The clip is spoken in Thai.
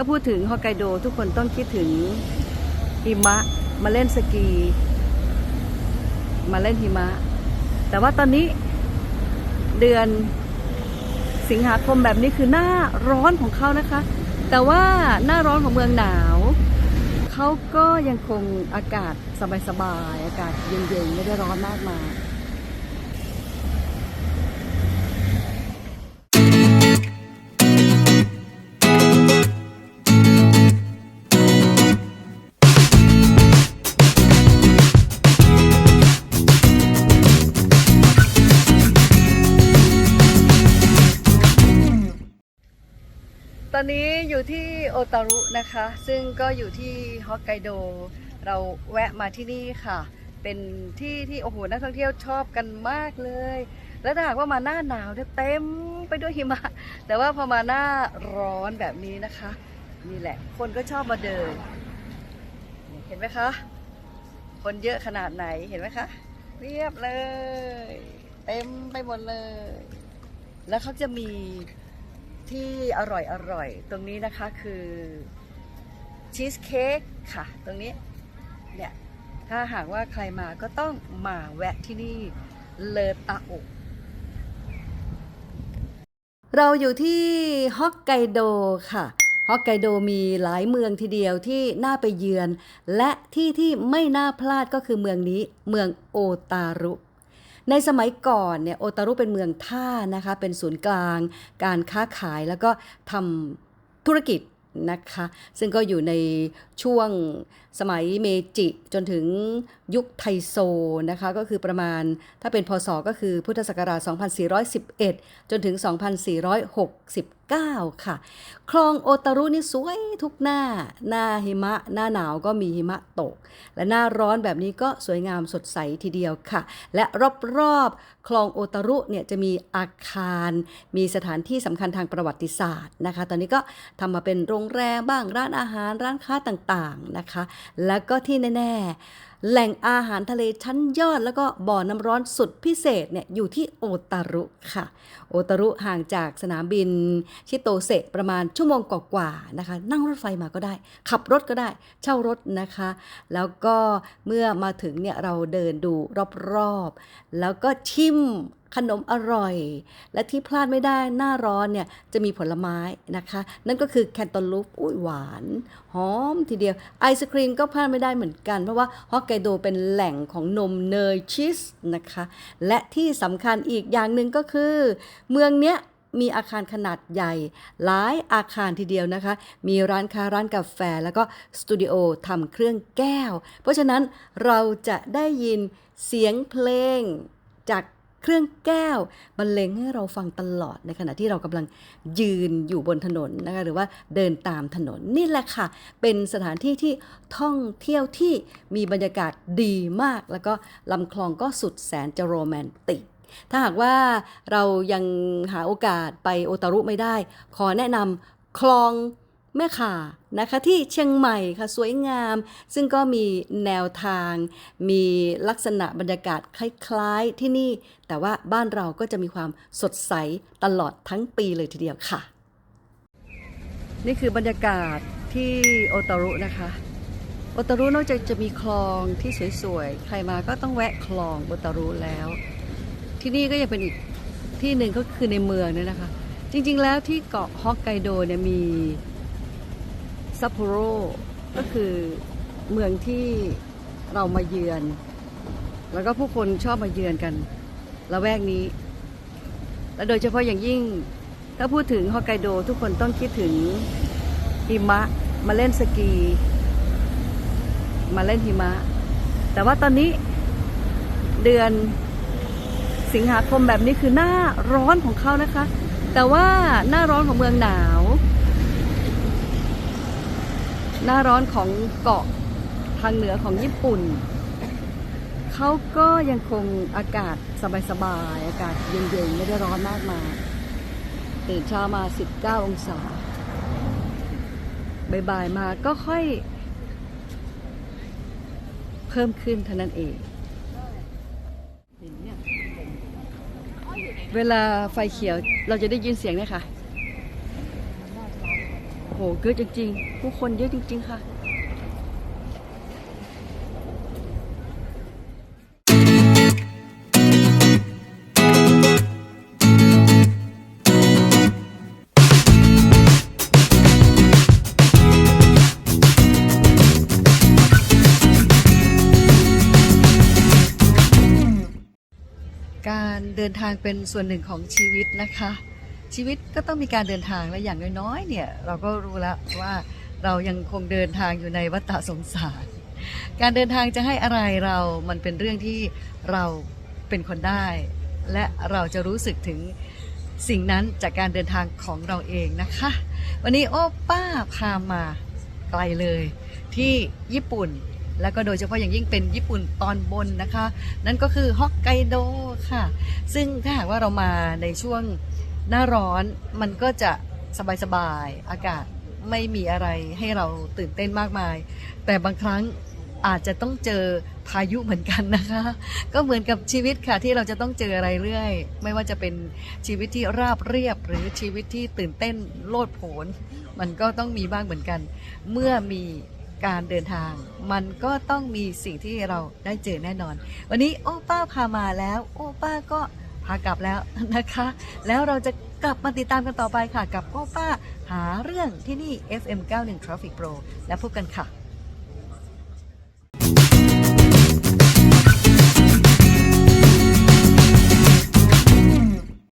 ถ้าพูดถึงฮอกไกโดทุกคนต้องคิดถึงหิมะมาเล่นสกี มาเล่นหิมะ แต่ว่าตอนนี้เดือนสิงหาคมแบบนี้คือหน้าร้อนของเขานะคะ แต่ว่าหน้าร้อนของเมืองหนาวเขาก็ยังคงอากาศสบายๆอากาศเย็นๆไม่ได้ร้อนมากมาย อนนี้อยู่ที่โอตารุนะคะ ซึ่งก็อยู่ที่ฮอกไกโด เราแวะมาที่นี่ค่ะ เป็นที่ที่โอ้โหนักท่องเที่ยวชอบกันมากเลย แล้วถ้าหากว่ามาหน้าหนาวเนี่ยเต็มไปด้วยหิมะ แต่ว่าพอมาหน้าร้อนแบบนี้นะคะ นี่แหละ คนก็ชอบมาเดิน เห็นไหมคะ คนเยอะขนาดไหนเห็นไหมคะ เรียบเลย เต็มไปหมดเลย แล้วเขาจะมี ที่อร่อยอร่อยตรงนี้นะคะคือชีสเค้กค่ะ ตรงนี้เนี่ยถ้าหากว่าใครมาก็ต้องมาแวะที่นี่เลอตาอกเราอยู่ที่ฮอกไกโดค่ะฮอกไกโดมีหลายเมืองทีเดียวที่น่าไปเยือน และที่ที่ไม่น่าพลาดก็คือเมืองนี้เมืองโอตารุ ในสมัยก่อนเนี่ยโอตารุเป็นเมืองท่านะคะเป็นศูนย์กลาง การค้าขายแล้วก็ทำธุรกิจนะคะซึ่งก็อยู่ในช่วงสมัยเมจิ จนถึงยุคไทโซนะคะก็คือประมาณถ้าเป็นพศก็คือพุทธศักราช 2411 จนถึง 2469 9 ค่ะ คลองโอตารุนี่สวยทุกหน้า หน้าหิมะ หน้าหนาวก็มีหิมะตก และหน้าร้อนแบบนี้ก็สวยงามสดใสทีเดียวค่ะ และรอบๆคลองโอตารุเนี่ยจะมีอาคาร มีสถานที่สำคัญทางประวัติศาสตร์นะคะ ตอนนี้ก็ทำมาเป็นโรงแรมบ้างร้านอาหารร้านค้าต่างๆนะคะ แล้วก็ที่แน่ๆแหล่งอาหารทะเลชั้นยอด แล้วก็บ่อน้ำร้อนสุดพิเศษเนี่ยอยู่ที่โอตารุค่ะ โอตารุห่างจากสนามบิน ชิโตเซประมาณชั่วโมงกว่าๆนะคะ นั่งรถไฟมาก็ได้ ขับรถก็ได้ เช่ารถนะคะ แล้วก็เมื่อมาถึงเนี่ยเราเดินดูรอบๆ แล้วก็ชิม ขนมอร่อย และที่พลาดไม่ได้หน้าร้อนเนี่ยจะมีผลไม้นะคะ นั่นก็คือแคนตาลูปอุ้ยหวาน หอมทีเดียว ไอศครีมก็พลาดไม่ได้เหมือนกัน เพราะว่าฮอกไกโดเป็นแหล่งของนมเนยชีสนะคะ และที่สำคัญอีกอย่างหนึ่งก็คือ เมืองเนี้ยมีอาคารขนาดใหญ่ หลายอาคารทีเดียวนะคะ มีร้านค้าร้านกาแฟ แล้วก็สตูดิโอทำเครื่องแก้ว เพราะฉะนั้นเราจะได้ยินเสียงเพลงจาก เครื่องแก้วบรรเลงให้เราฟังตลอดในขณะที่เรากำลังยืนอยู่บนถนนนะคะหรือว่าเดินตามถนนนี่แหละค่ะ เป็นสถานที่ที่ท่องเที่ยวที่มีบรรยากาศดีมาก แล้วก็ลำคลองก็สุดแสนจะโรแมนติกถ้าหากว่าเรายังหาโอกาสไปโอตารุไม่ได้ ขอแนะนำคลอง แม่ข่านะคะที่เชียงใหม่ค่ะสวยงาม ซึ่งก็มีแนวทาง มีลักษณะบรรยากาศคล้ายๆที่นี่ แต่ว่าบ้านเราก็จะมีความสดใสตลอดทั้งปีเลยทีเดียวค่ะ นี่คือบรรยากาศที่โอตารุนะคะโอตารุนอกจากจะมีคลองที่สวยๆ ใครมาก็ต้องแวะคลองโอตารุแล้ว ที่นี่ก็ยังเป็นอีกที่หนึ่งก็คือในเมืองเนี่ยนะคะ จริงๆแล้วที่เกาะฮอกไกโดเนี่ยมี ซัปโปโรก็คือเมืองที่เรามาเยือน แล้วก็ผู้คนชอบมาเยือนกันละแวกนี้ และโดยเฉพาะอย่างยิ่ง ถ้าพูดถึงฮอกไกโดทุกคนต้องคิดถึงหิมะมาเล่นสกี มาเล่นหิมะ แต่ว่าตอนนี้เดือนสิงหาคมแบบนี้คือหน้าร้อนของเขานะคะ แต่ว่าหน้าร้อนของเมืองหนาว หน้าร้อนของเกาะทางเหนือของญี่ปุ่น เขาก็ยังคงอากาศสบายๆ อากาศเย็นๆ ไม่ได้ร้อนมากมายตื่นเช้ามา 19 องศาบ่ายๆมาก็ค่อย เพิ่มขึ้นเท่านั้นเอง เวลาไฟเขียวเราจะได้ยินเสียงเนี่ยค่ะ โหเยอะจริงๆ ผู้คนเยอะจริง ๆ ค่ะการเดินทางเป็นส่วนหนึ่งของชีวิตนะคะ ชีวิตก็ต้องมีการเดินทางและอย่างน้อยๆเนี่ยเราก็รู้แล้วว่าเรายังคงเดินทางอยู่ในวัฏสงสาร การเดินทางจะให้อะไรเรา มันเป็นเรื่องที่เราเป็นคนได้ และเราจะรู้สึกถึงสิ่งนั้นจากการเดินทางของเราเองนะคะ วันนี้โอ้ป้าพามาไกลเลย ที่ญี่ปุ่น แล้วก็โดยเฉพาะอย่างยิ่งเป็นญี่ปุ่นตอนบนนะคะ นั่นก็คือฮอกไกโดค่ะ ซึ่งถ้าหากว่าเรามาในช่วง หน้าร้อนมันก็จะสบายๆอากาศไม่มีอะไรให้เราตื่นเต้นมากมาย แต่บางครั้งอาจจะต้องเจอพายุเหมือนกันนะคะ ก็เหมือนกับชีวิตค่ะที่เราจะต้องเจออะไรเรื่อย ไม่ว่าจะเป็นชีวิตที่ราบเรียบ หรือชีวิตที่ตื่นเต้นโลดโผน มันก็ต้องมีบ้างเหมือนกัน เมื่อมีการเดินทาง มันก็ต้องมีสิ่งที่เราได้เจอแน่นอน วันนี้โอป้าพามาแล้ว โอป้าก็ พากลับแล้วนะคะ แล้วเราจะกลับมาติดตามกันต่อไปค่ะ กับโอป้าหาเรื่องที่นี่ FM 91 Traffic Pro และพบกันค่ะ